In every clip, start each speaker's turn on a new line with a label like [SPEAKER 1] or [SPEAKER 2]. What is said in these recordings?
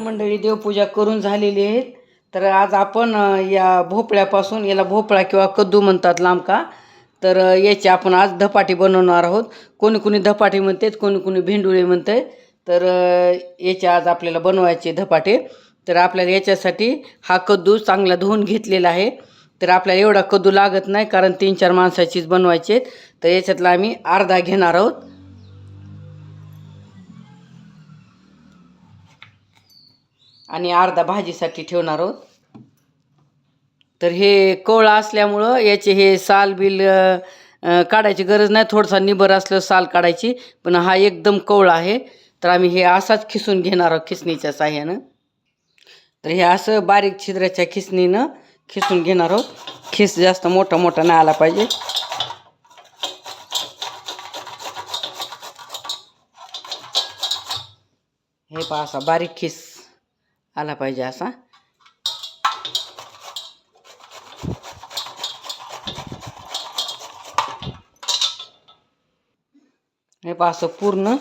[SPEAKER 1] मंडळी देवपूजा करून झालेली आहेत. तर आज आपण या भोपळ्यापासून याला भोपळा किंवा कद्दू म्हणतात लांबका तर याची आपण आज धपाटी बनवणार आहोत. कोणी कोणी धपाटी म्हणतेच कोणी कोणी भेंडुळे म्हणते. तर याची याचे आज आपल्याला बनवायचे धपाटे. तर आपल्याला याच्यासाठी हा कद्दू चांगला धुवून घेतलेला आहे. तर आपल्याला एवढा कद्दू लागत नाही कारण तीन चार माणसाचीच बनवायचे आहेत. तर याच्यातला आम्ही अर्धा घेणार आहोत. आणि अर्धा भाजीसाठी ठेवणार आहोत. तर हे कोवळा असल्यामुळं याचे हे साल बिल काढायची गरज नाही. थोडासा निबर असलं साल काढायची. पण हा एकदम कोवळा आहे. तर आम्ही हे असाच खिसून घेणार आहोत खिसणीच्या साह्यानं. तर हे असं बारीक छिद्राच्या खिसणीनं खिसून घेणार आहोत. खिस जास्त मोठा मोठा नाही आला पाहिजे. हे पहा असा बारीक खिस आला पाहिजे असा. हे पहा असं पूर्ण.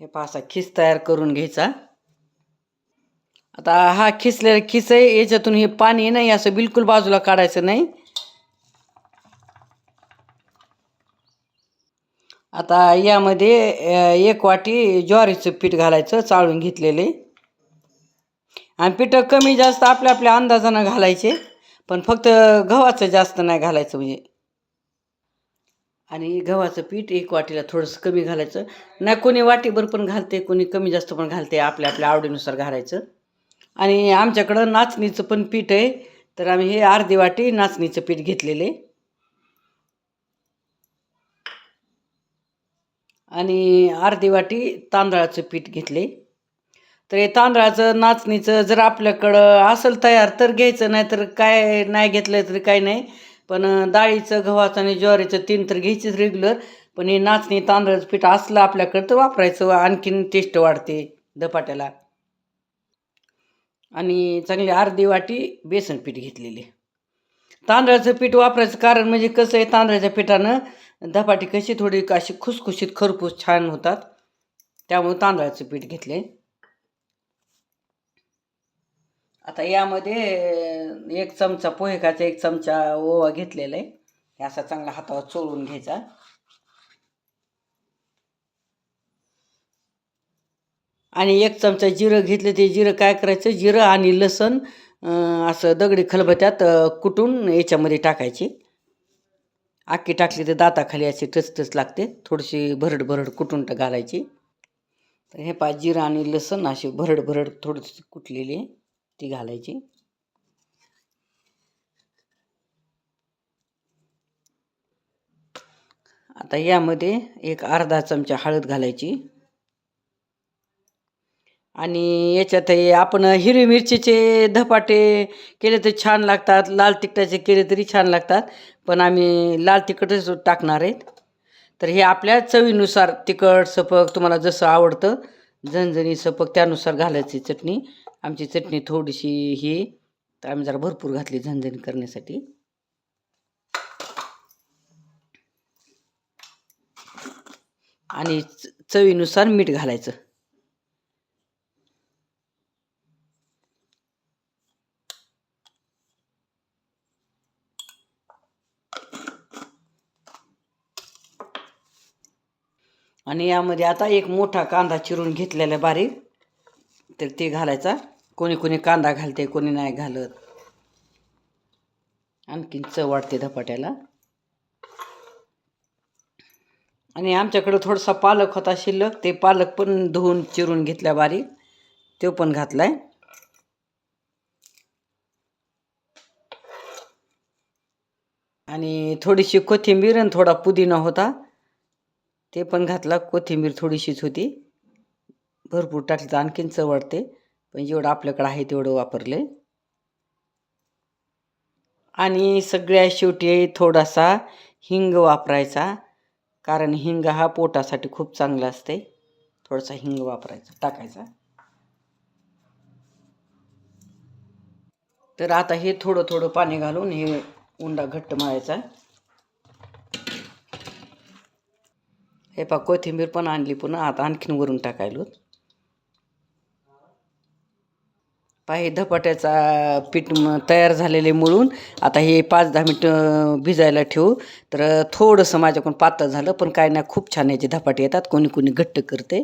[SPEAKER 1] हे पहा असा खिस तयार करून घ्यायचा. आता हा खिसलेला खिस आहे याच्यातून हे पाणी नाही असं बिलकुल बाजूला काढायचं नाही. आता यामध्ये एक वाटी ज्वारीचं पीठ घालायचं चाळून घेतलेले. आणि पिठं कमी जास्त आपल्या आपल्या अंदाजानं घालायचे पण फक्त गव्हाचं जास्त नाही घालायचं म्हणजे. आणि गव्हाचं पीठ एक वाटीला थोडंसं कमी घालायचं. नाही कोणी वाटीभर पण घालते कोणी कमी जास्त पण घालते आपल्या आपल्या आवडीनुसार घालायचं. आणि आमच्याकडं नाचणीचं पण पीठ आहे तर आम्ही हे अर्धी वाटी नाचणीचं पीठ घेतलेले. आणि अर्धी वाटी तांदळाचं पीठ घेतले. तर हे तांदळाचं नाचणीचं जर आपल्याकडं असेल तयार तर घ्यायचं नाही तर काय नाही घेतलं तरी काय नाही. पण डाळीचं गव्हाचं आणि ज्वारीचं तीन तर घ्यायचीच रेग्युलर पण हे नाचणी तांदळाचं पीठ असलं आपल्याकडं तर वापरायचं आणखीन टेस्ट वाढते धपाट्याला. आणि चांगली अर्धी वाटी बेसन पीठ घेतलेली. तांदळाचं पीठ वापरायचं कारण म्हणजे कसं आहे तांदळाच्या पिठानं धपाटी कशी थोडी अशी खुसखुशीत खरपूस छान होतात. त्यामुळे तांदळाचं पीठ घेतले आता यामध्ये एक चमचा पोहेकाचा एक चमचा ओवा घेतलेला आहे. हे असा चांगला हातावर चोळून घ्यायचा. आणि एक चमचा जिरं घेतलं ते जिरं काय करायचं? जिरं आणि लसण असं दगडी खलबत्यात कुटून याच्यामध्ये टाकायची. आखी टाकली तर दाताखाली अशी टचटच लागते. थोडीशी भरड भरड कुटून घालायची. तर हे पा जिरं आणि लसण अशी भरड भरड थोडीशी कुटलेली आहे. ती घालायची. आता यामध्ये एक अर्धा चमचा हळद घालायची. आणि याच्यातही आपण हिरवी मिरचीचे धपाटे केले तर छान लागतात. लाल तिखटाचे केले तरी छान लागतात. पण आम्ही लाल तिखटच टाकणार आहेत. तर हे आपल्या चवीनुसार तिखट सपक तुम्हाला जसं आवडतं झणझणी सपक त्यानुसार घालायची चटणी. आमची चटणी थोडीशी ही तर आम्ही जरा भरपूर घातली झणझण करण्यासाठी. आणि च- चवीनुसार मीठ घालायचं. आणि यामध्ये आता एक मोठा कांदा चिरून घेतलेला आहे बारीक. तर ते घालायचा. कोणी कोणी कांदा घालते कोणी नाही घालत. आणखीन चव वाढते धपाट्याला. आणि आमच्याकडं थोडासा पालक होता शिल्लक ते पालक पण धुवून चिरून घेतला बारीक. तो पण घातलाय. आणि थोडीशी कोथिंबीर आणि थोडा पुदिना होता ते पण घातला. कोथिंबीर थोडीशीच होती. भरपूर टाकली तर आणखीन चव वाढते पण जेवढं आपल्याकडं आहे तेवढं वापरले आणि सगळ्या शेवटी थोडासा हिंग वापरायचा कारण हिंग हा पोटासाठी खूप चांगला असते. थोडासा हिंग वापरायचा टाकायचा. तर आता हे थोडं थोडं पाणी घालून हे उंडा घट्ट मारायचा हे पा कोथिंबीर पण आणली पुन्हा आता आणखीन वरून टाकायलो पाहि धपाट्याचा पीठ म- तयार झालेले मुळून आता हे पाच दहा मिनटं भिजायला ठेवू. तर थोडंसं माझ्याकडून पातळ झालं पण काय नाही खूप छान याचे धपाटे येतात. कोणी कोणी घट्ट करते.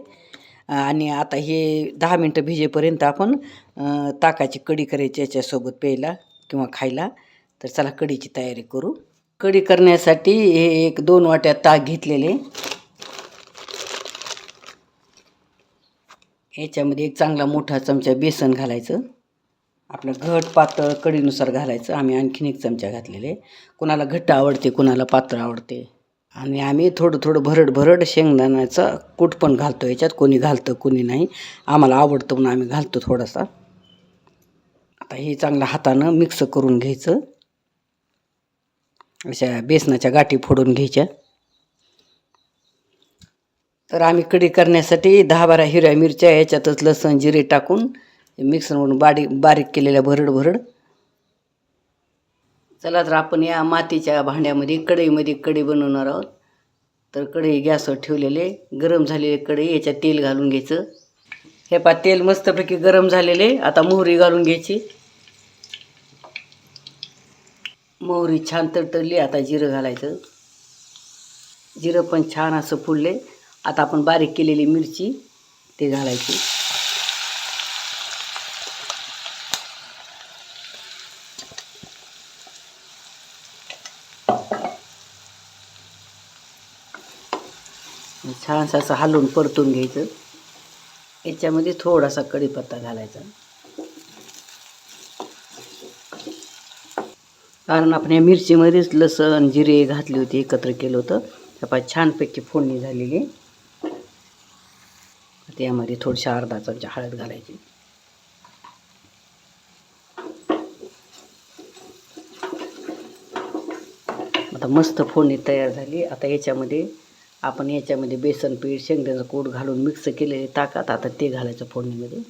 [SPEAKER 1] आणि आता हे दहा मिनटं भिजेपर्यंत आपण ताकाची कढी करायची याच्यासोबत प्यायला किंवा खायला. तर चला कढीची तयारी करू. कढी करण्यासाठी हे एक दोन वाट्या ताक घेतलेले. याच्यामध्ये एक चांगला मोठा चमचा बेसन घालायचं. आपलं घट पातळ कढीनुसार घालायचं. आम्ही आणखीन एक चमचा घातलेले. कुणाला घट्ट आवडते कुणाला पातळ आवडते. आणि आम्ही थोडं थोडं भरड भरड शेंगदाण्याचं कूट पण घालतो याच्यात. कोणी घालतं कोणी नाही. आम्हाला आवडतं म्हणून आम्ही घालतो थोडासा. आता हे चांगलं हातानं मिक्स करून घ्यायचं. अशा बेसनाच्या गाठी फोडून घ्यायच्या. तर आम्ही कडी करण्यासाठी दहा बारा हिरव्या मिरच्या याच्यातच लसण जिरे टाकून मिक्सरवरून बारीक बारीक केलेल्या भरड भरड. चला तर आपण या मातीच्या भांड्यामध्ये कढईमध्ये कढई बनवणार आहोत. तर कढई गॅसवर ठेवलेले गरम झालेले कढई याच्यात तेल घालून घ्यायचं. हे पा तेल मस्तपैकी गरम झालेले आता मोहरी घालून घ्यायची. मोहरी छान तडतडली आता जिरं घालायचं. जिरं पण छान असं फुलले. आता आपण बारीक केलेली मिरची ते घालायची. छानसं असं हलवून परतून घ्यायचं. याच्यामध्ये थोडासा कढीपत्ता घालायचा. कारण आपण या मिरचीमध्येच लसण जिरे घातली होती एकत्र केलं होतं. त्यापा छानपैकी फोडणी झालेली आता यामध्ये थोडीशी अर्धा चमचा हळद घालायची. आता मस्त फोडणी तयार झाली. आता याच्यामध्ये आपण याच्यामध्ये बेसन पीठ शेंगद्याचं कूट घालून मिक्स केलेले ताकात आता ते घालायचं फोडणीमध्ये.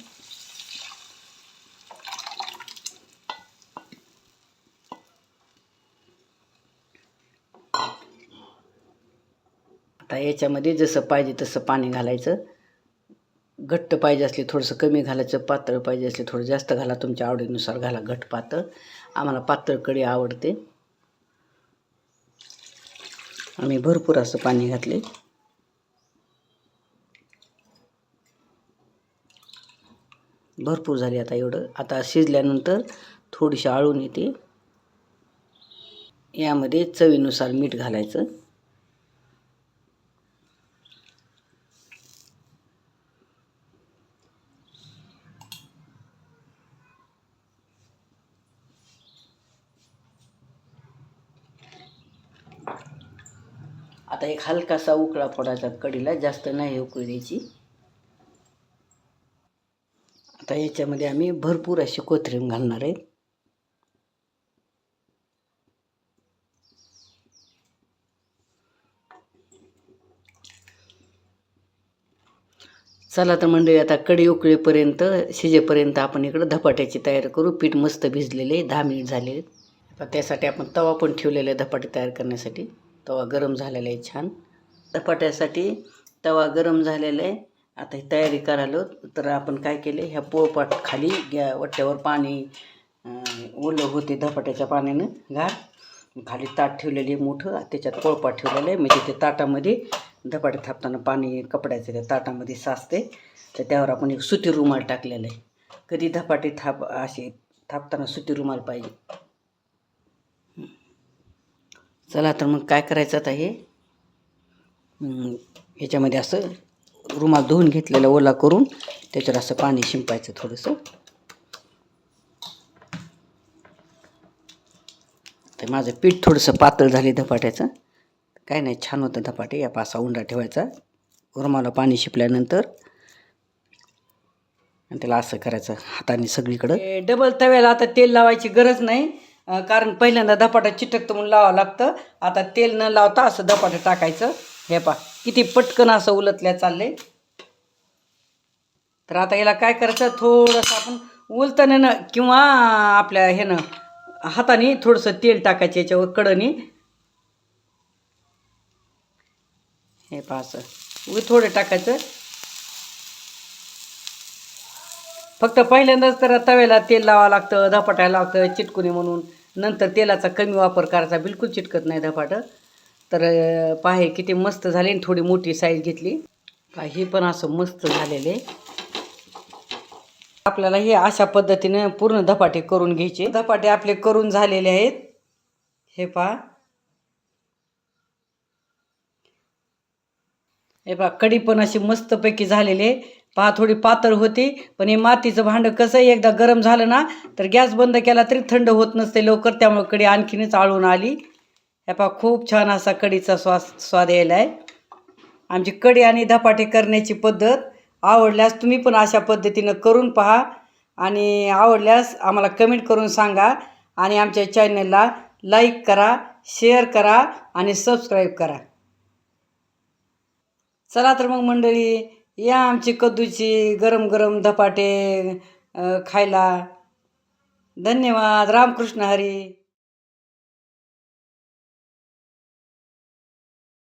[SPEAKER 1] आता याच्यामध्ये जसं पाहिजे तसं पाणी घालायचं. घट्ट पाहिजे असले थोडंसं कमी घालायचं पातळ पाहिजे असले थोडं जास्त घाला तुमच्या आवडीनुसार घाला घट पातळ. आम्हाला पातळ कढी आवडते. आम्ही भरपूर असं पाणी घातले. भरपूर झाली आता एवढं. आता शिजल्यानंतर थोडीशी आळून येते. यामध्ये चवीनुसार मीठ घालायचं. आता एक हलकासा उकळा फोडायचा कडीला जास्त नाही उकळी द्यायची. आता याच्यामध्ये आम्ही भरपूर अशी कोथिंबीर घालणार आहे. चला तर मंडळी आता कडी उकळीपर्यंत शिजेपर्यंत आपण इकडं धपाट्याची तयारी करू. पीठ मस्त भिजलेले दहा मिनिट झाले आता त्यासाठी आपण तवा पण ठेवलेला आहे धपाटे तयार करण्यासाठी. तवा गरम झालेला आहे छान. धपाट्यासाठी तवा गरम झालेला आहे. आता ही तयारी करायलो तर आपण काय केले ह्या पोळपाट खाली गॅ वट्ट्यावर पाणी ओलं होते धपाट्याच्या पाण्यानं गार खाली ताट ठेवलेले मोठं त्याच्यात पोळपाट ठेवलेलं आहे. म्हणजे ते ताटामध्ये धपाटे थापताना पाणी कपड्याचं त्या ताटामध्ये साचते. तर त्यावर आपण एक सुती रुमाल टाकलेला आहे. कधी धपाटे थाप असे थापताना सुती रुमाल पाहिजे. चला तर मग काय करायचं आता हे? याच्यामध्ये असं रुमाल धुवून घेतलेला ओला करून त्याच्यावर असं पाणी शिंपायचं थोडंसं. तर माझं पीठ थोडंसं पातळ झाले धपाट्याचं. काय नाही छान होतं धपाटे या पासा उंडा ठेवायचा. रुमाला पाणी शिपल्यानंतर आणि त्याला असं करायचं हाताने सगळीकडं. डबल तव्याला आता तेल लावायची गरज नाही. कारण पहिल्यांदा धपाटा चिटकतं म्हणून लावावं लागतं. आता तेल न लावता असं धपाटं टाकायचं. हे पा किती पटकन असं उलटल्या चालले तर आता याला काय करायचं? थोडंसं आपण उलतण्यानं किंवा आपल्या ह्यानं हाताने थोडंसं तेल टाकायचं याच्यावर कडनी हे पहा असं. उ थोडं टाकायचं. फक्त पहिल्यांदाच तर तव्याला तेल लावावं लागतं धपाटायला लागतं चिटकुनी म्हणून. नंतर तेलाचा कमी वापर करायचा बिलकुल चिटकत नाही धपाटं. तर पाहे किती मस्त झाले आणि थोडी मोठी साईज घेतली. पहा हे पण असं मस्त झालेले आपल्याला हे अशा पद्धतीने पूर्ण धपाटे करून घ्यायचे. धपाटे आपले करून झालेले आहेत. हे पहा. हे पहा कढी पण अशी मस्तपैकी झालेली आहे. पहा थोडी पातळ होती पण हे मातीचं भांडं कसं एकदा गरम झालं ना तर गॅस बंद केला तरी थंड होत नसते लवकर त्यामुळे कढी आणखीनच आळून आली. हे पहा खूप छान असा कडीचा स्वास स्वाद यायला आहे. आमची कढी आणि धपाटे करण्याची पद्धत आवडल्यास तुम्ही पण अशा पद्धतीनं करून पहा आणि आवडल्यास आम्हाला कमेंट करून सांगा आणि आमच्या चॅनलला लाईक करा शेअर करा आणि सबस्क्राईब करा. चला तर मग मंडळी या आमची कद्दूची गरम गरम धपाटे खायला. धन्यवाद. रामकृष्ण हरी.